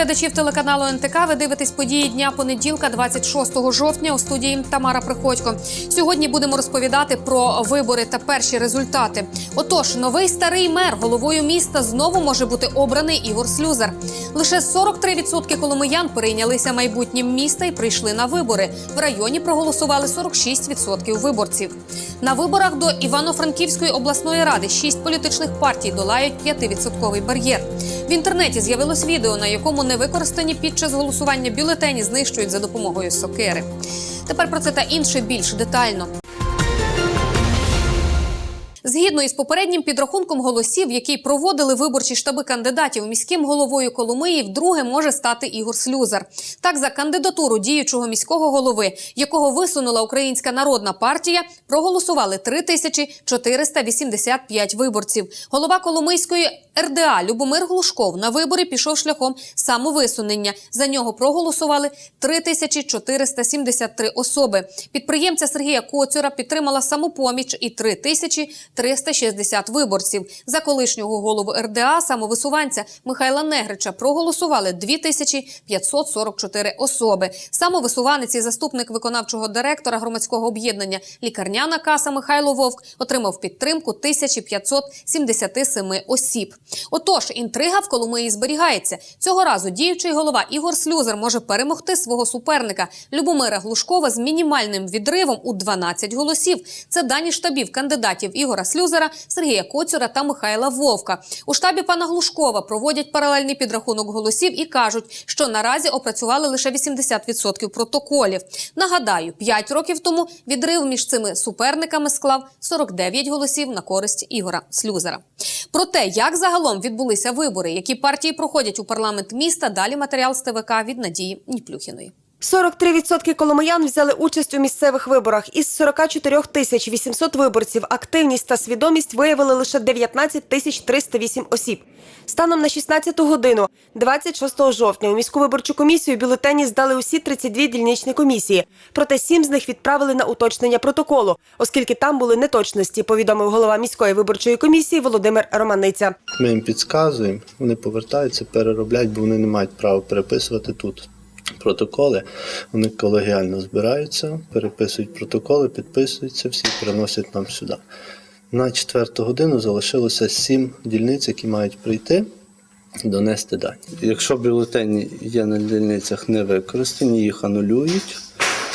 глядачів телеканалу НТК. Ви дивитесь події дня понеділка, 26 жовтня. У студії Тамара Приходько. Сьогодні будемо розповідати про вибори та перші результати. Отож, новий старий мер головою міста знову може бути обраний Ігор Слюзар. Лише 43% коломиян перейнялися майбутнім міста і прийшли на вибори. В районі проголосували 46% виборців. На виборах до Івано-Франківської обласної ради шість політичних партій долають 5% бар'єр. В інтернеті з'явилось відео, на якому невикористані під час голосування бюлетені знищують за допомогою сокири. Тепер про це та інше більш детально. Згідно із попереднім підрахунком голосів, який проводили виборчі штаби кандидатів, міським головою Коломиї вдруге може стати Ігор Слюзар. Так, за кандидатуру діючого міського голови, якого висунула Українська народна партія, проголосували 3485 виборців. Голова Коломийської РДА Любомир Глушков на вибори пішов шляхом самовисунення. За нього проголосували 3473 особи. Підприємця Сергія Коцюра підтримала самопоміч і 3360 виборців. За колишнього голову РДА самовисуванця Михайла Негрича проголосували 2544 особи. Самовисуванець і заступник виконавчого директора громадського об'єднання Лікарняна каса Михайло Вовк отримав підтримку 1577 осіб. Отож, інтрига в Коломиї зберігається. Цього разу діючий голова Ігор Слюзер може перемогти свого суперника Любомира Глушкова з мінімальним відривом у 12 голосів. Це дані штабів кандидатів Ігора Слюзера, Сергія Коцюра та Михайла Вовка. У штабі пана Глушкова проводять паралельний підрахунок голосів і кажуть, що наразі опрацювали лише 80% протоколів. Нагадаю, 5 років тому відрив між цими суперниками склав 49 голосів на користь Ігора Слюзера. Про те, як загалом відбулися вибори, які партії проходять у парламент міста, далі матеріал з ТВК від Надії Ніплюхіної. 43% коломиян взяли участь у місцевих виборах. Із 44 тисяч 800 виборців активність та свідомість виявили лише 19 тисяч 308 осіб. Станом на 16 годину, 26 жовтня, у міську виборчу комісію бюлетені здали усі 32 дільничні комісії. Проте сім з них відправили на уточнення протоколу, оскільки там були неточності, повідомив голова міської виборчої комісії Володимир Романиця. Ми їм підказуємо, вони повертаються, переробляють, бо вони не мають права переписувати тут протоколи. Вони колегіально збираються, переписують протоколи, підписуються, всі приносять нам сюди. На четверту годину залишилося сім дільниць, які мають прийти. Донести дані. Якщо бюлетені є на дільницях не використані, їх анулюють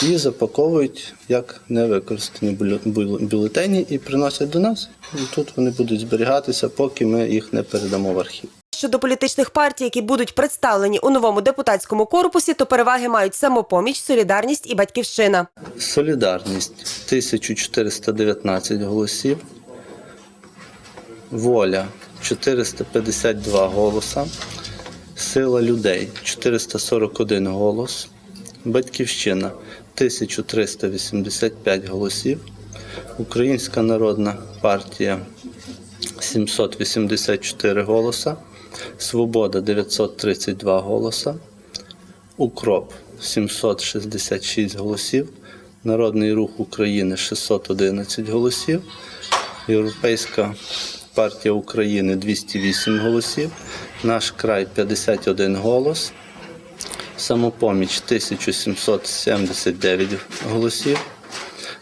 і запаковують як невикористані бюле- бюле- бюлетені і приносять до нас. І тут вони будуть зберігатися, поки ми їх не передамо в архів. Щодо політичних партій, які будуть представлені у новому депутатському корпусі, то переваги мають самопоміч, солідарність і батьківщина. Солідарність 1419 голосів. Воля 452 голоса. Сила людей 441 голос. Батьківщина 1385 голосів. Українська народна партія 784 голоса. Свобода 932 голоса. Укроп 766 голосів, Народний рух України 611 голосів, Європейська партія України 208 голосів, Наш край 51 голос, Самопоміч 1779 голосів,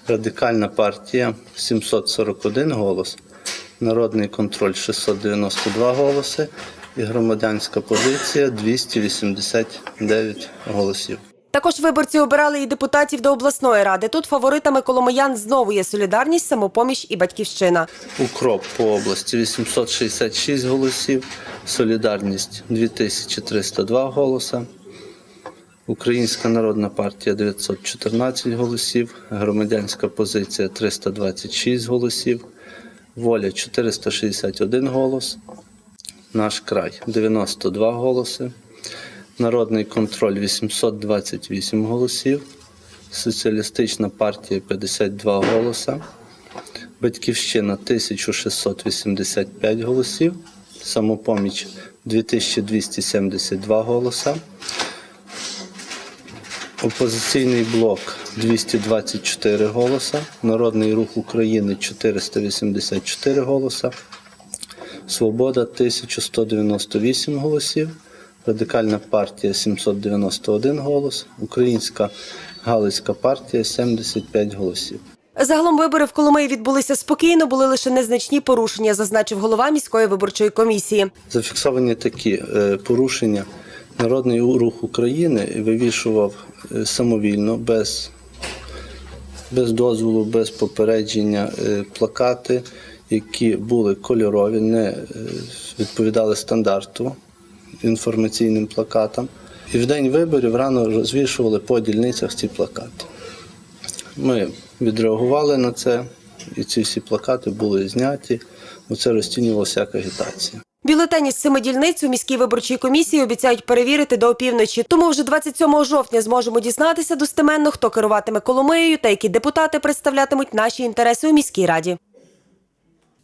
Радикальна партія 741 голос, Народний контроль 692 голоси і громадянська позиція 289 голосів. Також виборці обирали і депутатів до обласної ради. Тут фаворитами коломиян знову є солідарність, самопоміч і батьківщина. Укроп по області 866 голосів, Солідарність 2302 голоса, Українська народна партія 914 голосів, Громадянська позиція 326 голосів, Воля 461 голос, Наш край. 92 голоси, Народний контроль 828 голосів, Соціалістична партія 52 голоса. Батьківщина 1685 голосів, самопоміч 2272 голоса, опозиційний блок 224 голоса, Народний рух України 484 голоса, Свобода 1198 голосів, Радикальна партія 791 голос, Українська Галицька партія 75 голосів. Загалом вибори в Коломиї відбулися спокійно, були лише незначні порушення, зазначив голова міської виборчої комісії. Зафіксовані такі е, порушення. Народний рух України вивішував е, самовільно, без, без дозволу, без попередження е, плакати, які були кольорові, не е, відповідали стандарту інформаційним плакатам. І в день виборів рано розвішували по дільницях ці плакати. Ми відреагували на це, і ці всі плакати були зняті, бо це розцінювалася як агітація. Бюлетені з семи дільниць у міській виборчій комісії обіцяють перевірити до опівночі. Тому вже 27 жовтня зможемо дізнатися достеменно, хто керуватиме Коломиєю та які депутати представлятимуть наші інтереси у міській раді.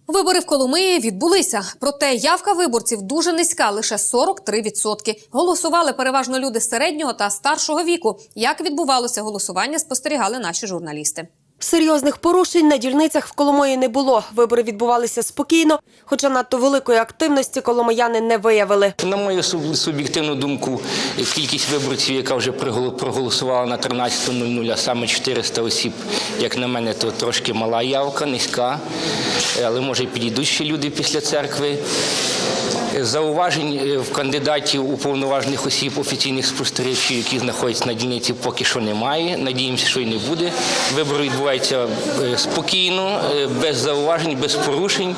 Вибори в Коломиї відбулися. Проте явка виборців дуже низька, лише 43%. Голосували переважно люди середнього та старшого віку. Як відбувалося голосування, спостерігали наші журналісти. Серйозних порушень на дільницях в Коломиї не було. Вибори відбувалися спокійно, хоча надто великої активності коломияни не виявили. На мою суб'єктивну думку, кількість виборців, яка вже проголосувала на 13.00, а саме 400 осіб, як на мене, то трошки мала явка, низька, але може підійдуть ще люди після церкви. Зауважень е, в кандидатів уповноважених осіб офіційних спостерігачів, які знаходяться на дільниці, поки що немає. Надіємося, що і не буде. Вибори відбуваються е, спокійно, е, без зауважень, без порушень.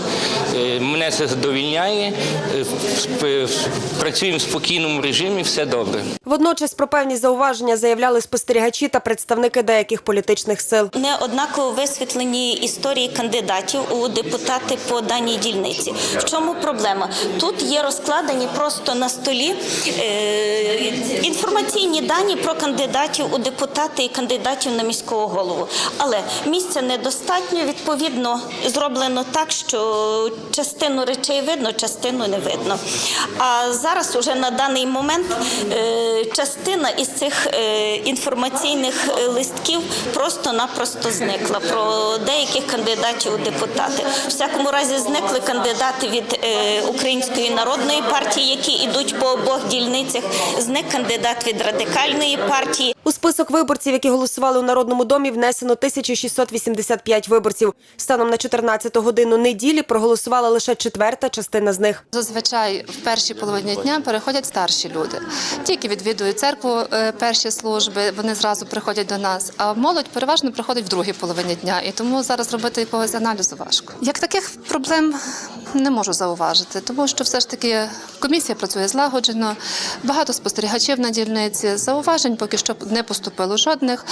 Е, Мене це задовільняє. Працюємо в спокійному режимі, все добре. Водночас про певні зауваження заявляли спостерігачі та представники деяких політичних сил. неоднаково висвітлені історії кандидатів у депутати по даній дільниці. В чому проблема? Тут є розкладені просто на столі е, інформаційні дані про кандидатів у депутати і кандидатів на міського голову. Але місця недостатньо. Відповідно, зроблено так, що частину речей видно, частину не видно. А зараз уже на даний момент е, частина із цих е, інформаційних е, листків просто-напросто зникла про деяких кандидатів у депутати. В всякому разі, зникли кандидати від е, Української народної партії, які йдуть по обох дільницях. Зник кандидат від радикальної партії. У список виборців, які голосували у Народному домі, внесено 1685 виборців. Станом на 14 годину неділі проголосувала лише четверта частина з них. Зазвичай в першій половині дня переходять старші люди. Ті, які відвідують церкву е, перші служби, вони зразу приходять до нас. А молодь переважно приходить в другій половині дня, і тому зараз робити якогось аналізу важко. Як таких проблем не можу зауважити, тому що все ж таки комісія працює злагоджено, багато спостерігачів на дільниці. Зауважень поки що не поступило жодних.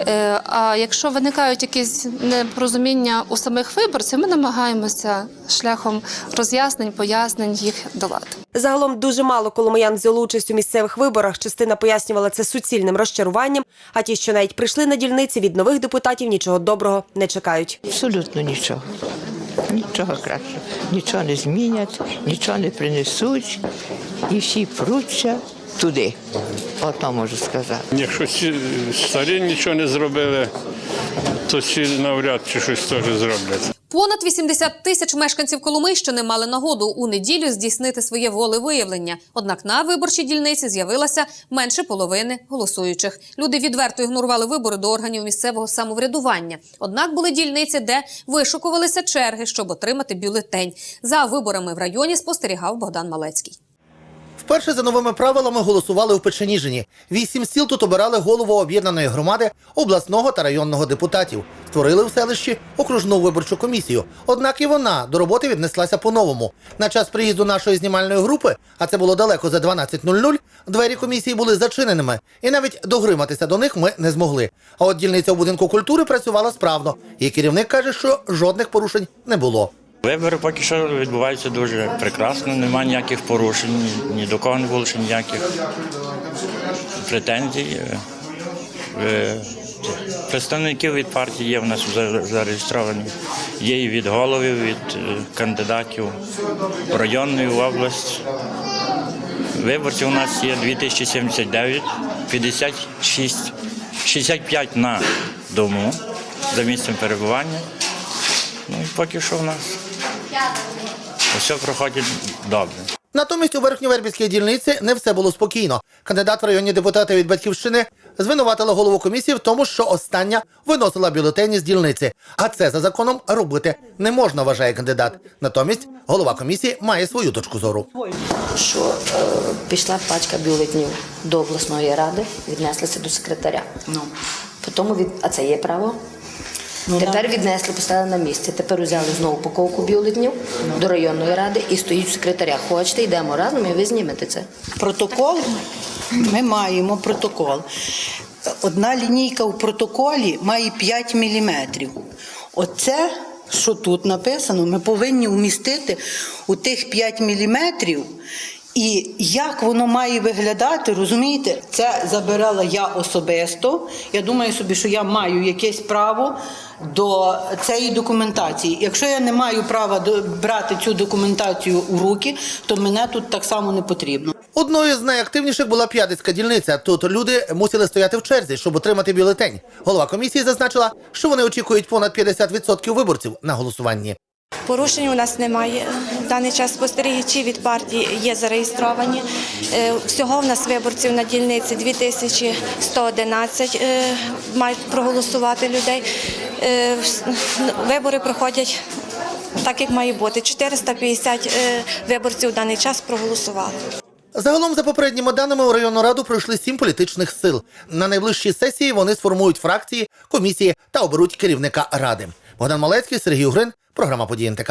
Е, А якщо виникають якісь непорозуміння у самих виборців, ми намагаємося шляхом роз'яснень, пояснень їх долати. Загалом дуже мало коломиян взяли участь у місцевих виборах. Частина пояснювала це суцільним розчаруванням. А ті, що навіть прийшли на дільниці, від нових депутатів нічого доброго не чекають. Абсолютно нічого. Нічого кращого. Нічого не змінять, нічого не принесуть, і всі пруться туди. Ото можу сказати. Якщо ці старі нічого не зробили, то ці навряд чи щось теж зроблять. Понад 80 тисяч мешканців Коломийщини мали нагоду у неділю здійснити своє волевиявлення. Однак на виборчій дільниці з'явилося менше половини голосуючих. Люди відверто ігнорували вибори до органів місцевого самоврядування. Однак були дільниці, де вишукувалися черги, щоб отримати бюлетень. За виборами в районі спостерігав Богдан Малецький. Вперше за новими правилами голосували у Печеніжині. Вісім сіл тут обирали голову об'єднаної громади, обласного та районного депутатів. Створили в селищі окружну виборчу комісію. Однак і вона до роботи віднеслася по-новому. На час приїзду нашої знімальної групи, а це було далеко за 12.00, двері комісії були зачиненими, і навіть догриматися до них ми не змогли. А от дільниця у будинку культури працювала справно. Її керівник каже, що жодних порушень не було. Вибори поки що відбуваються дуже прекрасно, немає ніяких порушень, ні, до кого не було ще ніяких претензій. Е, е, Представників від партії є в нас за- зареєстровані. Є і від головів, від е, кандидатів районної в область. Виборців у нас є 2079, 56, 65 на дому за місцем перебування. Ну і поки що в нас все проходить добре. Натомість у верхньовербівській дільниці не все було спокійно. Кандидат в районні депутати від батьківщини звинуватила голову комісії в тому, що остання виносила бюлетені з дільниці. А це за законом робити не можна, вважає кандидат. Натомість голова комісії має свою точку зору. що е, пішла пачка бюлетнів до обласної ради, віднеслися до секретаря. Ну. Потім від... А це є право? Тепер віднесли, поставили на місце. Тепер взяли знову упаковку бюлетнів до районної ради і стоїть у секретаря. Хочете, йдемо разом і ви знімете це. Протокол ми маємо протокол. Одна лінійка в протоколі має 5 міліметрів. Оце, що тут написано, ми повинні вмістити у тих 5 міліметрів. І як воно має виглядати, розумієте, це забирала я особисто. Я думаю собі, що я маю якесь право до цієї документації. Якщо я не маю права брати цю документацію у руки, то мене тут так само не потрібно. Одною з найактивніших була п'ятицька дільниця. Тут люди мусили стояти в черзі, щоб отримати бюлетень. Голова комісії зазначила, що вони очікують понад 50% виборців на голосуванні. Порушень у нас немає. В даний час спостерігачі від партії є зареєстровані. Е, Всього в нас виборців на дільниці 2111 е, мають проголосувати людей. Е, Вибори проходять так, як має бути. 450 е, виборців в даний час проголосували. Загалом, за попередніми даними, у районну раду пройшли сім політичних сил. На найближчій сесії вони сформують фракції, комісії та оберуть керівника ради. Богдан Малецький, Сергій Угрин, програма «Події НТК».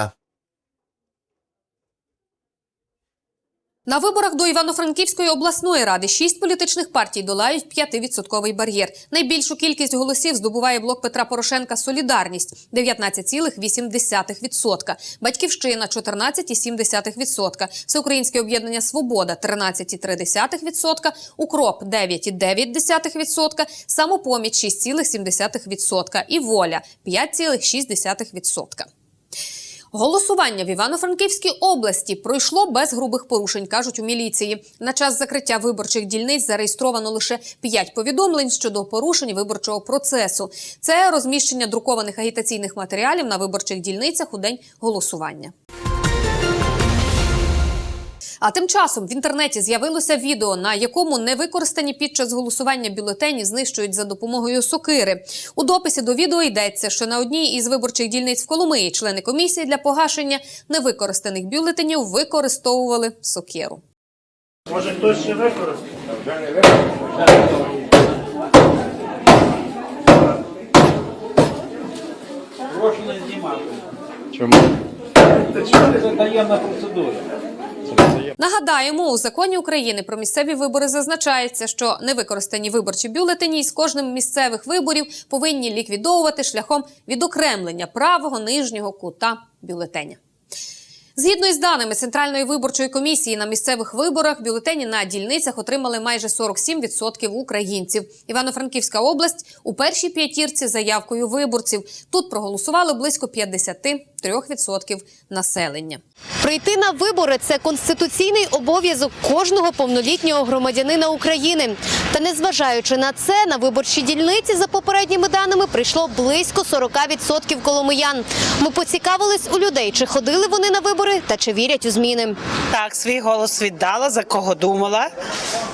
На виборах до Івано-Франківської обласної ради шість політичних партій долають 5-відсотковий бар'єр. Найбільшу кількість голосів здобуває блок Петра Порошенка Солідарність 19,8%. Батьківщина 14,7%. Всеукраїнське об'єднання Свобода 13,3%. Укроп 9,9%. Самопоміч 6,7% і воля 5,6%. Голосування в Івано-Франківській області пройшло без грубих порушень, кажуть у міліції. На час закриття виборчих дільниць зареєстровано лише 5 повідомлень щодо порушень виборчого процесу. Це розміщення друкованих агітаційних матеріалів на виборчих дільницях у день голосування. А тим часом в інтернеті з'явилося відео, на якому невикористані під час голосування бюлетені знищують за допомогою сокири. У дописі до відео йдеться, що на одній із виборчих дільниць в Коломиї члени комісії для погашення невикористаних бюлетенів використовували сокиру. Може хтось ще використає? Прошу не знімати. Чому? Це це таємна процедура? Нагадаємо, у законі України про місцеві вибори зазначається, що невикористані виборчі бюлетені з кожним місцевих виборів повинні ліквідовувати шляхом відокремлення правого нижнього кута бюлетеня. Згідно із даними Центральної виборчої комісії на місцевих виборах, бюлетені на дільницях отримали майже 47% українців. Івано-Франківська область у першій п'ятірці заявкою виборців. Тут проголосували близько 53% населення. Прийти на вибори це конституційний обов'язок кожного повнолітнього громадянина України. Та незважаючи на це, на виборчі дільниці за попередніми даними прийшло близько 40% коломиян. Ми поцікавились у людей, чи ходили вони на вибори та чи вірять у зміни. Так, свій голос віддала, за кого думала.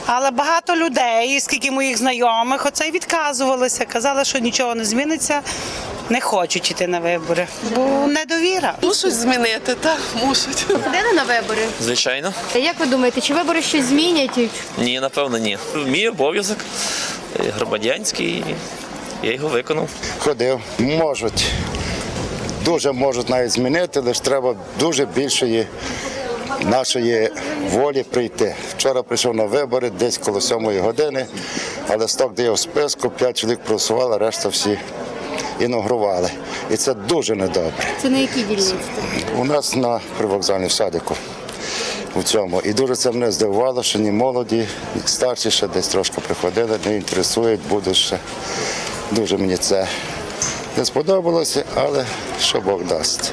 Але багато людей, скільки моїх знайомих, оце й відказувалися. Казали, що нічого не зміниться, не хочуть йти на вибори. Бо недовіра. Мусуть змінити, так, мусуть. Ходили на вибори. Звичайно. Як ви думаєте, чи вибори щось змінять? Ні, напевно, ні. Мій обов'язок громадянський, я його виконав. Ходив, можуть. Дуже можуть навіть змінити, лише треба дуже більшої нашої волі прийти. Вчора прийшов на вибори десь коло сьомої години, але сток де в списку, п'ять чоловік проголосували, решта всі інаугурували. І це дуже недобре. Це на які дільниці? У нас на привокзальній в садику. У цьому. І дуже це мене здивувало, що ні молоді, ні старші ще десь трошки приходили, не інтересують, будуть ще. Дуже мені це не сподобалося, але що Бог дасть.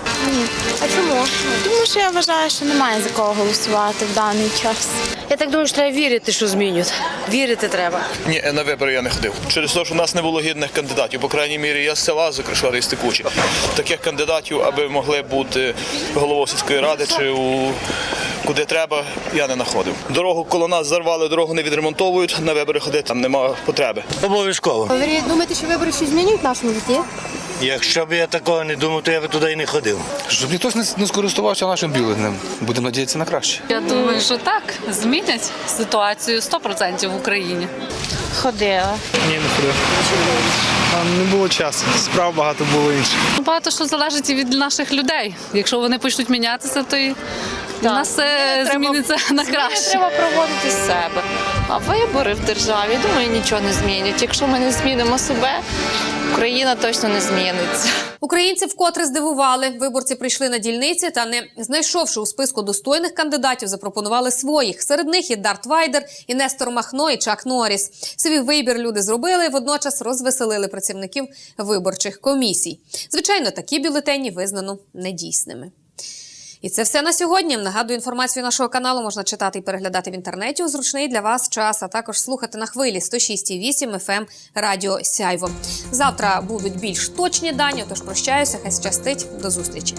А чому? Тому що я вважаю, що немає за кого голосувати в даний час. Я так думаю, що треба вірити, що змінюють. Вірити треба. Ні, на вибори я не ходив. Через те, що в нас не було гідних кандидатів. По крайній мірі, я з села Закришвари і Стекучі. Таких кандидатів, аби могли бути головою сільської ради чи у куди треба, я не знаходив. Дорогу коло нас зарвали, дорогу не відремонтовують, на вибори ходити там немає потреби. Обов'язково. Ви думаєте, що вибори щось змінюють в нашому житті? Якщо б я такого не думав, то я б туди і не ходив. Щоб ніхто не, не скористувався нашим бюлетнем. Будемо надіятися на краще. Я думаю, що так змінять ситуацію 100% в Україні. Ходила. Ні, не ходив. Не було часу. Справ багато було інших. Ну, Багато що залежить і від наших людей. Якщо вони почнуть мінятися, то і у нас все зміниться на краще. Треба проводити з себе. А вибори в державі, думаю, нічого не змінять. Якщо ми не змінимо себе, Україна точно не зміниться. Українці вкотре здивували. Виборці прийшли на дільниці та, не знайшовши у списку достойних кандидатів, запропонували своїх. Серед них і Дарт Вайдер, і Нестор Махно, і Чак Норріс. Свій вибір люди зробили, водночас розвеселили працівників виборчих комісій. Звичайно, такі бюлетені визнано недійсними. І це все на сьогодні. Нагадую, інформацію нашого каналу можна читати і переглядати в інтернеті у зручний для вас час, а також слухати на хвилі 106,8 FM Радіо Сяйво. Завтра будуть більш точні дані, тож прощаюся, хай щастить. До зустрічі.